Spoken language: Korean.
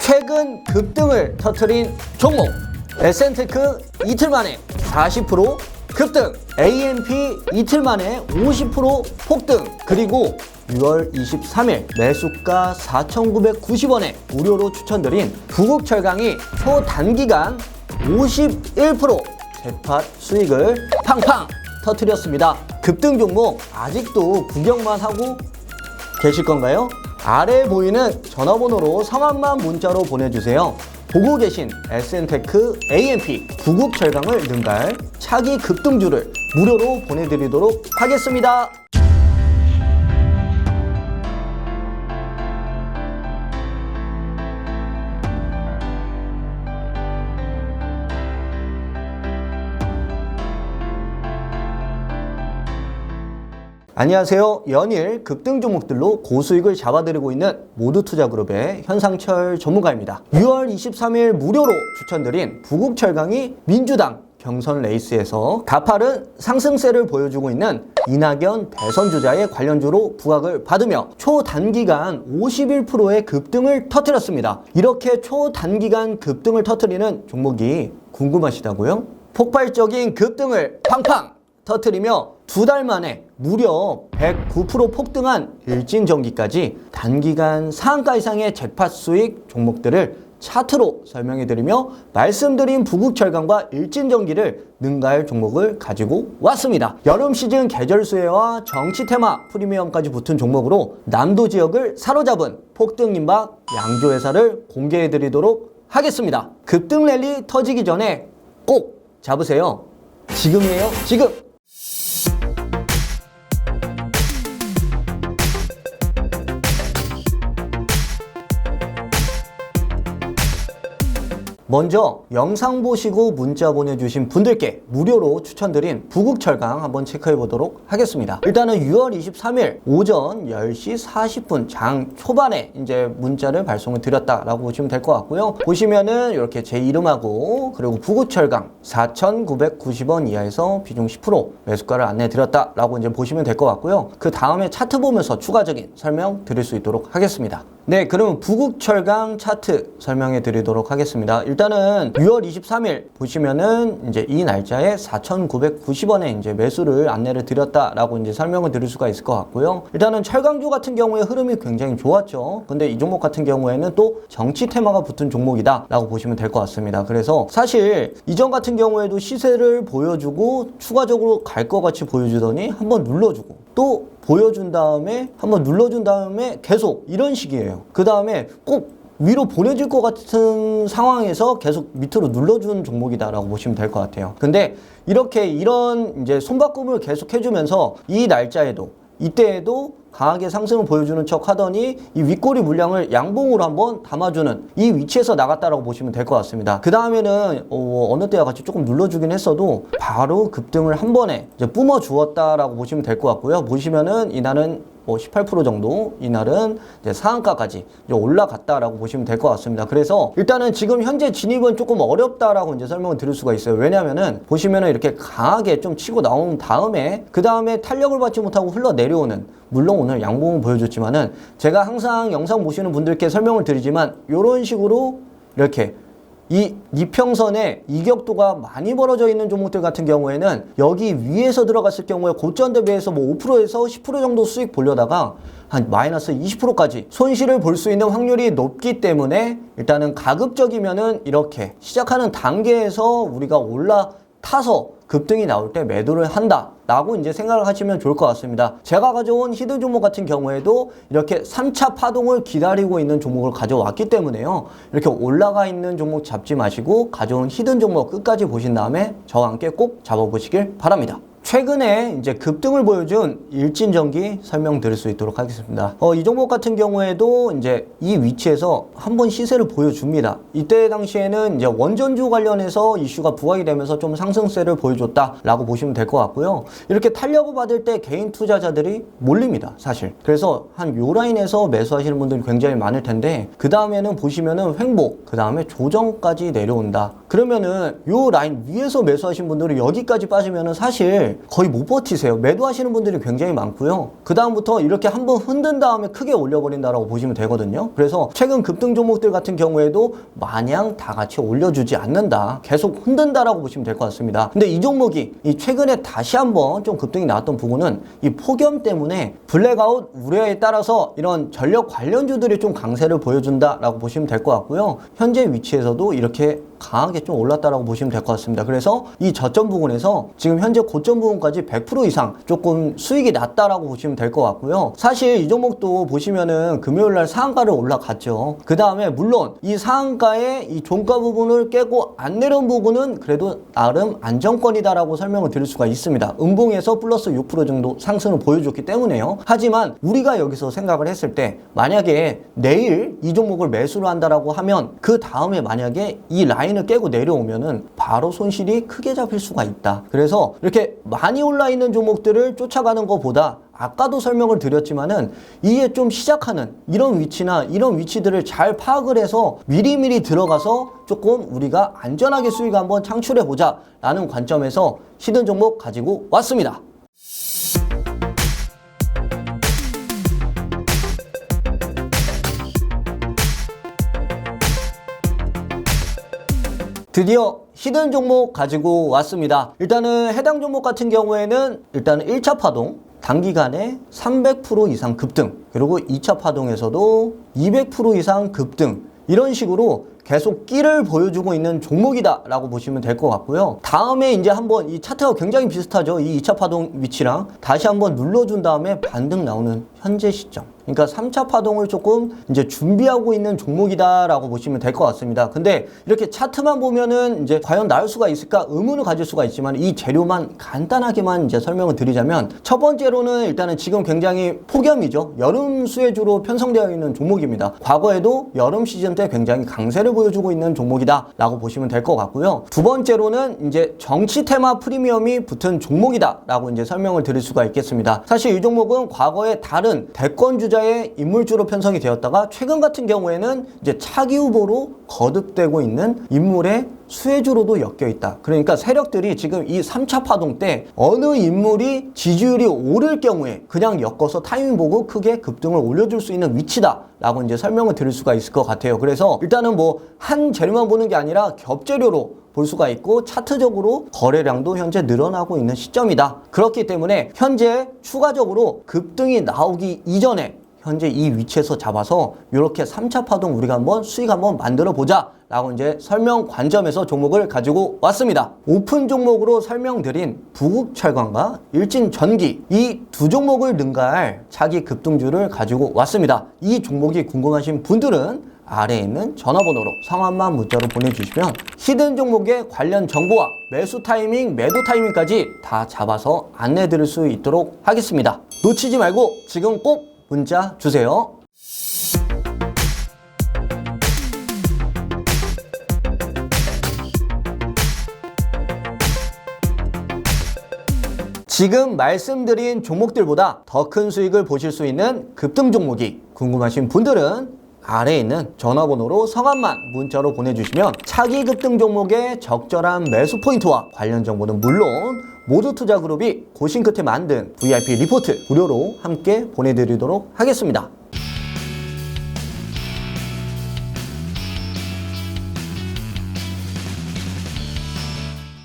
최근 급등을 터트린 종목 에센테크 이틀 만에 40% 급등 AMP 이틀 만에 50% 폭등 그리고 6월 23일 매수가 4,990원에 무료로 추천드린 부국철강이 초단기간 51% 재팟 수익을 팡팡 터트렸습니다. 급등 종목 아직도 구경만 하고 계실 건가요? 아래 보이는 전화번호로 성함만 문자로 보내주세요. 보고 계신 SN테크 AMP 구국철강을 능가할 차기 급등주를 무료로 보내드리도록 하겠습니다. 안녕하세요. 연일 급등 종목들로 고수익을 잡아드리고 있는 모두투자그룹의 현상철 전문가입니다. 6월 23일 무료로 추천드린 부국철강이 민주당 경선 레이스에서 가파른 상승세를 보여주고 있는 이낙연 대선 주자의 관련주로 부각을 받으며 초단기간 51%의 급등을 터뜨렸습니다. 이렇게 초단기간 급등을 터뜨리는 종목이 궁금하시다고요? 폭발적인 급등을 팡팡 터트리며 두 달 만에 무려 109% 폭등한 일진전기까지 단기간 상한가 이상의 재팟 수익 종목들을 차트로 설명해 드리며 말씀드린 부국철강과 일진전기를 능가할 종목을 가지고 왔습니다. 여름 시즌 계절 수혜와 정치 테마 프리미엄까지 붙은 종목으로 남도 지역을 사로잡은 폭등 임박 양조회사를 공개해 드리도록 하겠습니다. 급등 랠리 터지기 전에 꼭 잡으세요. 지금이에요, 지금! 먼저 영상 보시고 문자 보내주신 분들께 무료로 추천드린 부국철강 한번 체크해 보도록 하겠습니다. 일단은 6월 23일 오전 10시 40분 장 초반에 이제 문자를 발송을 드렸다라고 보시면 될 것 같고요. 보시면은 이렇게 제 이름하고 그리고 부국철강 4,990원 이하에서 비중 10% 매수가를 안내 드렸다라고 이제 보시면 될 것 같고요. 그 다음에 차트 보면서 추가적인 설명 드릴 수 있도록 하겠습니다. 네, 그러면 부국철강 차트 설명해 드리도록 하겠습니다. 일단은 6월 23일 보시면은 이제 이 날짜에 4,990원에 이제 매수를 안내를 드렸다라고 이제 설명을 드릴 수가 있을 것 같고요. 일단은 철강주 같은 경우에 흐름이 굉장히 좋았죠. 근데 이 종목 같은 경우에는 또 정치 테마가 붙은 종목이다라고 보시면 될 것 같습니다. 그래서 사실 이전 같은 경우에도 시세를 보여주고 추가적으로 갈 것 같이 보여주더니 한번 눌러주고 또 보여준 다음에 한번 눌러준 다음에 계속 이런 식이에요. 그 다음에 꼭 위로 보내질 것 같은 상황에서 계속 밑으로 눌러주는 종목이다라고 보시면 될 것 같아요. 근데 이렇게 이런 이제 손바꿈을 계속 해주면서 이 날짜에도 이때에도 강하게 상승을 보여주는 척 하더니 이 윗꼬리 물량을 양봉으로 한번 담아주는 이 위치에서 나갔다라고 보시면 될 것 같습니다. 그 다음에는 어, 느 때와 같이 조금 눌러주긴 했어도 바로 급등을 한 번에 뿜어 주었다라고 보시면 될 것 같고요. 보시면은 이날은 뭐 18% 정도 이날은 이제 상한가까지 이제 올라갔다라고 보시면 될 것 같습니다. 그래서 일단은 지금 현재 진입은 조금 어렵다라고 이제 설명을 드릴 수가 있어요. 왜냐하면은 보시면은 이렇게 강하게 좀 치고 나온 다음에 그 다음에 탄력을 받지 못하고 흘러 내려오는 물론 오늘 양봉을 보여줬지만은 제가 항상 영상 보시는 분들께 설명을 드리지만 이런 식으로 이렇게 이 이평선에 이격도가 많이 벌어져 있는 종목들 같은 경우에는 여기 위에서 들어갔을 경우에 고점 대비해서 뭐 5%에서 10% 정도 수익 보려다가 한 마이너스 20%까지 손실을 볼 수 있는 확률이 높기 때문에 일단은 가급적이면은 이렇게 시작하는 단계에서 우리가 올라 타서 급등이 나올 때 매도를 한다 라고 이제 생각을 하시면 좋을 것 같습니다. 제가 가져온 히든 종목 같은 경우에도 이렇게 3차 파동을 기다리고 있는 종목을 가져왔기 때문에요. 이렇게 올라가 있는 종목 잡지 마시고 가져온 히든 종목 끝까지 보신 다음에 저와 함께 꼭 잡아보시길 바랍니다 최근에 이제 급등을 보여준 일진전기 설명드릴 수 있도록 하겠습니다. 어, 이 종목 같은 경우에도 이제 이 위치에서 한번 시세를 보여줍니다. 이때 당시에는 이제 원전주 관련해서 이슈가 부각이 되면서 좀 상승세를 보여줬다라고 보시면 될 것 같고요. 이렇게 탄력을 받을 때 개인 투자자들이 몰립니다. 사실. 그래서 한 요 라인에서 매수하시는 분들이 굉장히 많을 텐데 그 다음에는 보시면은 횡보, 그 다음에 조정까지 내려온다. 그 그러면은 요 라인 위에서 매수하신 분들은 여기까지 빠지면은 사실 거의 못 버티세요. 매도하시는 분들이 굉장히 많고요. 그 다음부터 이렇게 한번 흔든 다음에 크게 올려버린다라고 보시면 되거든요. 그래서 최근 급등 종목들 같은 경우에도 마냥 다 같이 올려주지 않는다. 계속 흔든다라고 보시면 될 것 같습니다. 근데 이 종목이 이 최근에 다시 한번 좀 급등이 나왔던 부분은 이 폭염 때문에 블랙아웃 우려에 따라서 이런 전력 관련주들이 좀 강세를 보여준다라고 보시면 될 것 같고요. 현재 위치에서도 이렇게 강하게 좀 올랐다라고 보시면 될 것 같습니다. 그래서 이 저점 부분에서 지금 현재 고점 부분까지 100% 이상 조금 수익이 났다라고 보시면 될 것 같고요. 사실 이 종목도 보시면은 금요일 날 상한가를 올라갔죠. 그 다음에 물론 이 상한가의 이 종가 부분을 깨고 안 내려온 부분은 그래도 나름 안정권이다라고 설명을 드릴 수가 있습니다. 음봉에서 플러스 6% 정도 상승을 보여줬기 때문에요. 하지만 우리가 여기서 생각을 했을 때 만약에 내일 이 종목을 매수를 한다라고 하면 그 다음에 만약에 이 라인 을 깨고 내려오면은 바로 손실이 크게 잡힐 수가 있다. 그래서 이렇게 많이 올라 있는 종목들을 쫓아가는 것보다 아까도 설명을 드렸지만은 이게 좀 시작하는 이런 위치나 이런 위치들을 잘 파악을 해서 미리미리 들어가서 조금 우리가 안전하게 수익 한번 창출해 보자 라는 관점에서 히든 종목 가지고 왔습니다. 드디어 히든 종목 가지고 왔습니다. 일단은 해당 종목 같은 경우에는 일단은 1차 파동 단기간에 300% 이상 급등 그리고 2차 파동에서도 200% 이상 급등 이런 식으로 계속 끼를 보여주고 있는 종목이다라고 보시면 될 것 같고요. 다음에 이제 한번 이 차트가 굉장히 비슷하죠. 이 2차 파동 위치랑 다시 한번 눌러준 다음에 반등 나오는 현재 시점. 그러니까 3차 파동을 조금 이제 준비하고 있는 종목이다라고 보시면 될 것 같습니다. 근데 이렇게 차트만 보면은 이제 과연 나올 수가 있을까 의문을 가질 수가 있지만 이 재료만 간단하게만 이제 설명을 드리자면 첫 번째로는 일단은 지금 굉장히 폭염이죠. 여름 수혜주로 편성되어 있는 종목입니다. 과거에도 여름 시즌 때 굉장히 강세를 보여주고 있는 종목이다라고 보시면 될 것 같고요. 두 번째로는 이제 정치 테마 프리미엄이 붙은 종목이다라고 이제 설명을 드릴 수가 있겠습니다. 사실 이 종목은 과거에 다른 대권 주자의 인물주로 편성이 되었다가 최근 같은 경우에는 이제 차기 후보로 거듭되고 있는 인물의 수혜주로도 엮여 있다. 그러니까 세력들이 지금 이 3차 파동 때 어느 인물이 지지율이 오를 경우에 그냥 엮어서 타이밍 보고 크게 급등을 올려줄 수 있는 위치다. 라고 이제 설명을 드릴 수가 있을 것 같아요. 그래서 일단은 뭐 한 재료만 보는 게 아니라 겹재료로 볼 수가 있고 차트적으로 거래량도 현재 늘어나고 있는 시점이다. 그렇기 때문에 현재 추가적으로 급등이 나오기 이전에 현재 이 위치에서 잡아서 이렇게 3차 파동 우리가 한번 수익 한번 만들어 보자 라고 이제 설명 관점에서 종목을 가지고 왔습니다. 오픈 종목으로 설명드린 부국철강과 일진전기 이 두 종목을 능가할 차기 급등주를 가지고 왔습니다. 이 종목이 궁금하신 분들은 아래에 있는 전화번호로 성함만 문자로 보내주시면 히든 종목의 관련 정보와 매수 타이밍, 매도 타이밍까지 다 잡아서 안내 드릴 수 있도록 하겠습니다. 놓치지 말고 지금 꼭 문자 주세요. 지금 말씀드린 종목들보다 더 큰 수익을 보실 수 있는 급등 종목이 궁금하신 분들은 아래에 있는 전화번호로 성함만 문자로 보내주시면 차기 급등 종목의 적절한 매수 포인트와 관련 정보는 물론 모두 투자 그룹이 고심 끝에 만든 VIP 리포트 무료로 함께 보내드리도록 하겠습니다.